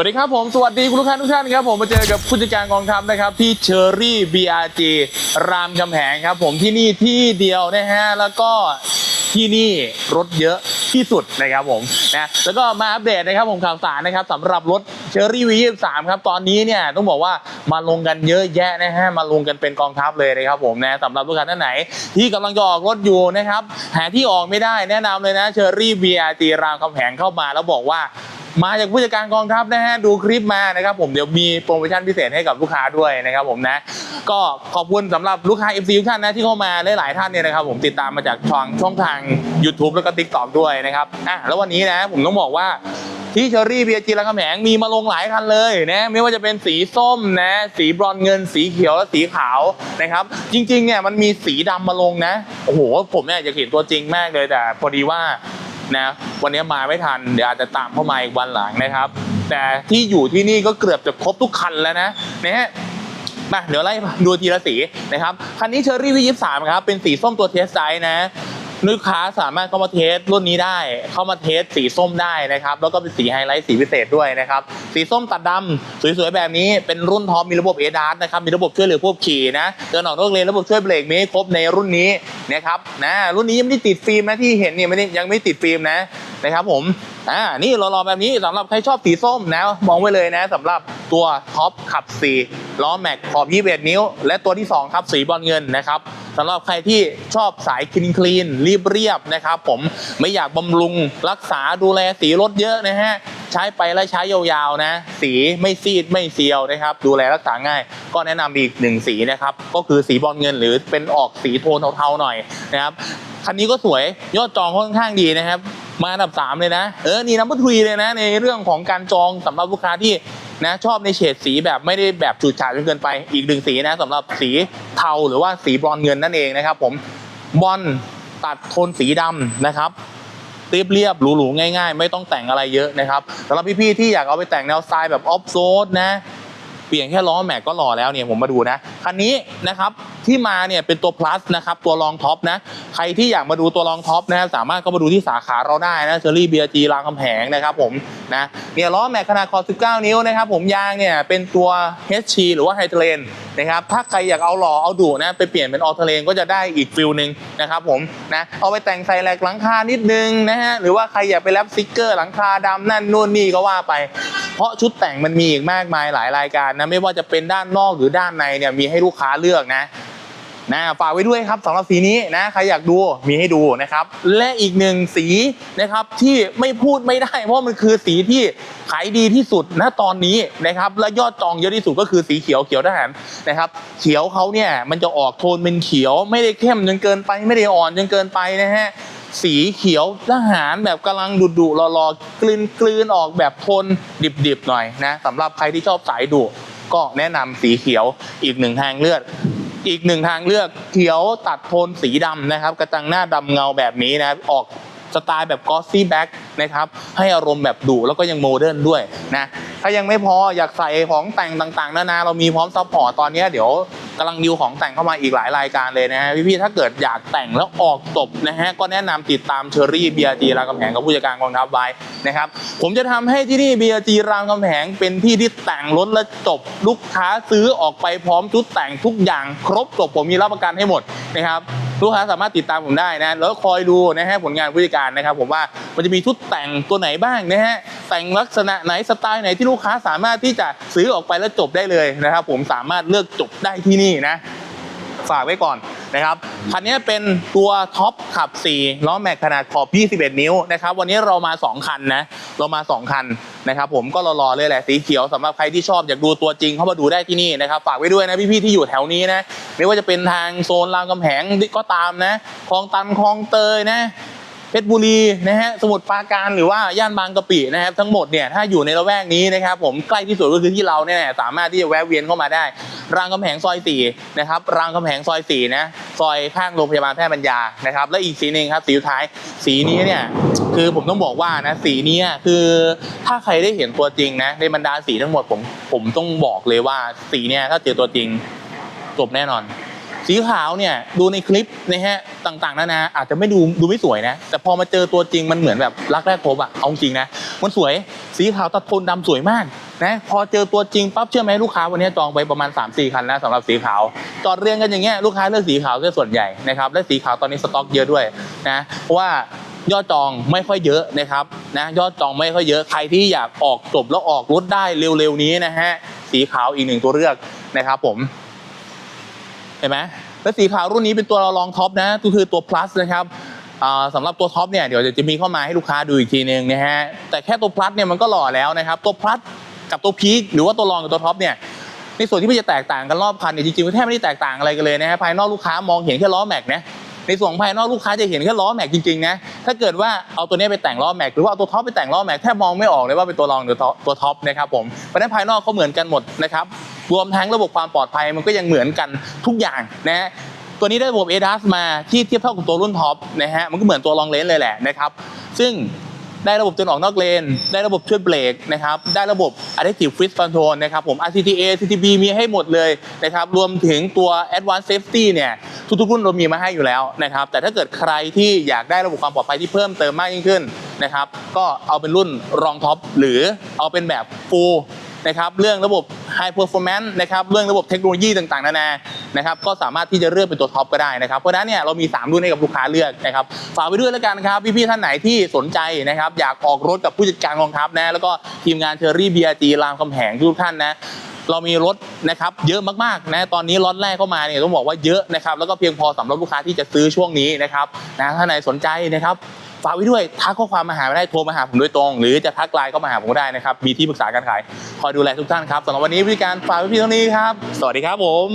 วัสดีครับผม สวัสดีคุณลูกค้าทุกท่านครับผมมาเจอกับผู้จัดการกองทัพนะครับที่เชอรี่ BRG รามคำแหงครับผมที่นี่ที่เดียวนะฮะแล้วก็ที่นี่รถเยอะที่สุดนะครับผมนะแล้วก็มาอัปเดตนะครับผมข่าวสารนะครับสำหรับรถเชอรี่ V23 ครับตอนนี้เนี่ยต้องบอกว่ามาลงกันเยอะแยะนะฮะมาลงกันเป็นกองทัพเลยนะครับผมนะสำหรับลูกค้าท่านไหน ที่กำลังจะออกรถอยู่นะครับหาที่ออกไม่ได้แนะนำเลยนะเชอรี่ BRG รามคำแหงเข้ามาแล้วบอกว่า มาจากผู้จัดการกองทัพนะฮะดูคลิปมานะครับผมเดี๋ยวมีโปรโมชั่นพิเศษให้กับลูกค้าด้วยนะครับผมนะก็ขอบคุณสำหรับลูกค้า FC ทุกท่านนะที่เข้ามาหลายๆท่านเนี่ยนะครับผมติดตามมาจากช่องช่องทาง YouTube แล้วก็ TikTok ด้วยนะครับอะแล้ววันนี้นะผมต้องบอกว่าที่เชอรี่เบียจีรามคำแหงมีมาลงหลายคันเลยนะไม่ว่าจะเป็นสีส้มนะ สีบรอนเงิน สีเขียวและสีขาวนะครับ จริงๆเนี่ยมันมีสีดำมาลงนะโอ้โหผมเนี่ยอยากเห็นตัวจริงมากเลยแต่พอดีว่า นะวันนี้มาไม่ทันเดี๋ยวอาจจะตามเข้ามาอีกวันหลังนะครับ แต่ที่อยู่ที่นี่ก็เกือบจะครบทุกคันแล้วนะนะฮะมาเดี๋ยวไล่ดูทีละสีนะครับ คันนี้เชอรี่วียี่สามครับ เป็นสีส้มตัวเทสไซส์นะ ลูกค้าสามารถเข้ามาเทสรุ่นนี้ได้ เข้ามาเทสสีส้มได้นะครับ แล้วก็เป็นสีไฮไลท์สีพิเศษด้วยนะครับ สีส้มตัดดำสวยๆ แบบนี้เป็นรุ่นท็อปมีระบบเอดาร์นะครับ มีระบบช่วยเหลือผู้ขับขี่นะเดินออกนอกเลนระบบช่วยเบรกมีให้ครบในรุ่นนี้นะครับนะรุ่นนี้ยังไม่ได้ติดฟิล์มนะที่เห็นเนี่ยไม่ได้ยังไม่ติดฟิล์มนะ นะครับผมอ่านี่รอๆแบบนี้สำหรับใครชอบสีส้มนะมองไว้เลยนะสำหรับตัวท็อปขับสีล้อแม็กขอบ 21 นิ้ว และตัวที่ 2 ครับ สีบอลเงินนะครับสำหรับใครที่ชอบสายคลีนคลีนรีบเรียบนะครับ ผมไม่อยากบำรุงรักษาดูแลสีรถเยอะนะฮะใช้ไปแล้วใช้ยาวๆนะ สีไม่ซีดไม่เซียวนะครับ ดูแลรักษาง่าย ก็แนะนำอีกหนึ่งสีนะครับ ก็คือสีบอลเงินหรือเป็นออกสีโทนเทาๆหน่อยนะครับคันนี้ก็สวยยอดจองค่อนข้างดีนะครับ มาอันดับ 3 เลยนะ เออ นี่นัมเบอร์ทรีเลยนะ ในเรื่องของการจองสำหรับลูกค้าที่นะชอบในเฉดสีแบบไม่ได้แบบฉูดฉาดจนเกินไปอีกหนึ่งสีนะสำหรับสีเทาหรือว่าสีบรอนเงินนั่นเองนะครับ ผมบอลตัดโทนสีดำนะครับเรียบเรียบหรูๆง่าย ๆ ไม่ต้องแต่งอะไรเยอะนะครับสำหรับพี่ๆที่อยากเอาไปแต่งแนวสไตล์แบบออฟโซดนะ เปลี่ยนแค่ล้อแม็กก็หล่อแล้วเนี่ยผมมาดูนะ คันนี้นะครับ ที่มาเนี่ยเป็นตัว plus นะครับตัวรองท็อปนะใครที่อยากมาดูตัวรองท็อปนะครับสามารถเข้ามาดูที่สาขาเราได้นะเชอรี่เบียร์จีรามคำแหงนะครับผมนะเนี่ยล้อแม็กขนาดคอ 19 นิ้วนะครับผมยางเนี่ยเป็นตัว HC หรือว่าไฮเทรนนะครับถ้าใครอยากเอาหล่อเอาดุนะไปเปลี่ยนเป็นออเทเลนก็จะได้อีกฟิลหนึ่งนะครับผมนะเอาไปแต่งใส่แหลกหลังคานิดนึงนะฮะหรือว่าใครอยากไปแรปสติกเกอร์หลังคาดำนั่นนู่นนี่ก็ว่าไป เพราะชุดแต่งมันมีอีกมากมายหลายรายการนะไม่ว่าจะเป็นด้านนอกหรือด้านในเนี่ยมีให้ลูกค้าเลือกนะ นะฝากไว้ด้วยครับสำหรับสีนี้นะใครอยากดูมีให้ดูนะครับ และอีกหนึ่งสีนะครับที่ไม่พูดไม่ได้ เพราะมันคือสีที่ขายดีที่สุดณตอนนี้นะครับและยอดจองเยอะที่สุดก็คือสีเขียวเขียวทหารนะครับเขียวเขาเนี่ยมันจะออกโทนเป็นเขียว ไม่ได้เข้มจนเกินไปไม่ได้อ่อนจนเกินไปนะฮะสีเขียวทหารแบบกำลังดุดุๆรอๆกลืนกลืนๆออกแบบโทนดิบๆหน่อยนะสำหรับใครที่ชอบสายดุก็แนะนำสีเขียวอีกหนึ่งทางเลือก อีกหนึ่งทางเลือกเขียวตัดโทนสีดำนะครับ กระจังหน้าดำเงาแบบนี้นะออก สไตล์แบบกอสซี่แบ็กนะครับให้อารมณ์แบบดุแล้วก็ยังโมเดิร์นด้วยนะถ้ายังไม่พออยากใส่ของแต่งต่างๆนานาเรามีพร้อมซัพพอร์ตตอนนี้เดี๋ยวกำลังดิวของแต่งเข้ามาอีกหลายรายการเลยนะฮะพี่ๆถ้าเกิดอยากแต่งแล้วออกจบนะฮะก็แนะนำติดตามเชอรี่เบียร์จีรามคำแหงกับผู้จัดการกองทัพไว้นะครับผมจะทำให้ที่นี่เบียร์จีรามคำแหงเป็นที่ที่แต่งรถและจบ ลูกค้าซื้อออกไปพร้อมชุดแต่งทุกอย่างครบจบผมมีรับประกันให้หมด นะครับลูกค้าสามารถติดตามผมได้นะแล้วคอยดูนะฮะผลงานผู้จัดการนะครับ ผมว่ามันจะมีชุดแต่งตัวไหนบ้างนะฮะแต่งลักษณะไหนสไตล์ไหนที่ลูกค้าสามารถที่จะซื้อออกไปแล้วจบได้เลยนะครับ ผมสามารถเลือกจบได้ที่นี่นะฝากไว้ก่อน นะครับคันนี้เป็นตัวท็อปขับ 4 ล้อแม็กขนาดขอบ 21 นิ้วนะครับวันนี้เรามา 2 คันนะ เรามา 2 คันนะครับผมก็รอๆเลยแหละสีเขียวสำหรับใครที่ชอบอยากดูตัวจริงเข้ามาดูได้ที่นี่นะครับฝากไว้ด้วยนะพี่ๆที่อยู่แถวนี้นะไม่ว่าจะเป็นทางโซนรามกำแหงก็ตามนะคลองตันคลองเตยนะ เพชรบุรีนะฮะสมุทรปราการหรือว่าย่านบางกะปินะครับทั้งหมดเนี่ยถ้าอยู่ในละแวกนี้นะครับผมใกล้ที่สุดก็คือที่เราเนี่ยสามารถที่จะแวะเวียนเข้ามาได้ รามคำแหงซอย4นะครับรามคำแหงซอย4นะซอยข้างโรงพยาบาลแพทย์ปัญญานะครับและอีกสีหนึ่งครับสีสุดท้ายสีนี้เนี่ยคือผมต้องบอกว่านะสีนี้คือถ้าใครได้เห็นตัวจริงนะในบรรดาสีทั้งหมดผมผมต้องบอกเลยว่าสีเนี่ยถ้าเจอตัวจริงจบแน่นอน สีขาวเนี่ยดูในคลิปนะฮะต่างๆนานาอาจจะไม่ดูดูไม่สวยนะ แต่พอมาเจอตัวจริงมันเหมือนแบบรักแรกพบอะเอาจริงนะมันสวยสีขาวตัดโทนดำสวยมากนะพอเจอตัวจริงปั๊บเชื่อไหมลูกค้าวันนี้จองไปประมาณ 3-4 คันแล้วสำหรับสีขาว จอดเรียงกันอย่างเงี้ยลูกค้าเลือกสีขาวซะส่วนใหญ่นะครับและสีขาวตอนนี้สต็อกเยอะด้วยนะเพราะว่ายอดจองไม่ค่อยเยอะนะครับนะยอดจองไม่ค่อยเยอะใครที่อยากออกจบแล้วออกรถได้เร็วๆนี้นะฮะสีขาวอีกหนึ่งตัวเลือกนะครับผม เห็นไหมและสีขาวรุ่นนี้เป็นตัวรองท็อปนะก็คือตัว plus นะครับสำหรับตัวท็อปเนี่ยเดี๋ยวจะมีเข้ามาให้ลูกค้าดูอีกทีนึงนะฮะแต่แค่ตัว plus เนี่ยมันก็หล่อแล้วนะครับตัว plus กับตัวพีคหรือว่าตัวรองกับตัวท็อปเนี่ยในส่วนที่มันจะแตกต่างกันรอบคันเนี่ยจริงๆแทบไม่ได้แตกต่างอะไรกันเลยนะฮะภายนอกลูกค้ามองเห็นแค่ล้อแม็กนะในส่วนภายนอกลูกค้าจะเห็นแค่ล้อแม็กจริงๆนะถ้าเกิดว่าเอาตัวนี้ไปแต่งล้อแม็กหรือว่าเอาตัวท็อปไปแต่งล้อแม็กแทบมองไม่ออกเลยว่าเป็นตัวรองหรือตัวท็อปนะครับผมเพราะนั้นภายนอกเขาเหมือนกันหมดนะครับ รวมทั้งระบบความปลอดภัยมันก็ยังเหมือนกันทุกอย่างนะฮะตัวนี้ได้ระบบ ADAS มาที่เทียบเท่ากับตัวรุ่นท็อปนะฮะมันก็เหมือนตัวลองเลนเลยแหละนะครับซึ่งได้ระบบจนออกนอกเลน ได้ระบบช่วยเบรกนะครับ ได้ระบบ Adaptive Cruise Control นะครับผม RCTA CTB มีให้หมดเลยนะครับ รวมถึงตัว Advanced Safety เนี่ยทุกๆรุ่นเรามีมาให้อยู่แล้วนะครับ แต่ถ้าเกิดใครที่อยากได้ระบบความปลอดภัยที่เพิ่มเติมมากยิ่งขึ้นนะครับ ก็เอาเป็นรุ่นรองท็อปหรือเอาเป็นแบบ Full นะครับเรื่องระบบ High Performance นะครับเรื่องระบบเทคโนโลยีต่างๆนานานะครับก็สามารถที่จะเลือกเป็นตัวท็อปก็ได้นะครับเพราะนั้นเนี่ยเรามี 3 รุ่นให้กับลูกค้าเลือกนะครับฝากไปด้วยแล้วกันครับพี่ๆท่านไหนที่สนใจนะครับอยากออกรถกับผู้จัดการกองทัพนะแล้วก็ทีมงานเชอรี่บีอาร์จีรามคำแหงทุกท่านนะเรามีรถนะครับเยอะมากๆนะตอนนี้ล็อตแรกเข้ามาเนี่ยต้องบอกว่าเยอะนะครับแล้วก็เพียงพอสำหรับลูกค้าที่จะซื้อช่วงนี้นะครับนะถ้าไหนสนใจนะครับ ฝากไว้ด้วยทักข้อความมาหาไม่ได้โทรมาหาผมโดยตรง หรือจะทักไลน์เข้ามาหาผมก็ได้นะครับ มีที่ปรึกษาการขายคอยดูแลทุกท่านครับสำหรับวันนี้วิธีการฝากไว้เพียงเท่านี้ครับ สวัสดีครับผม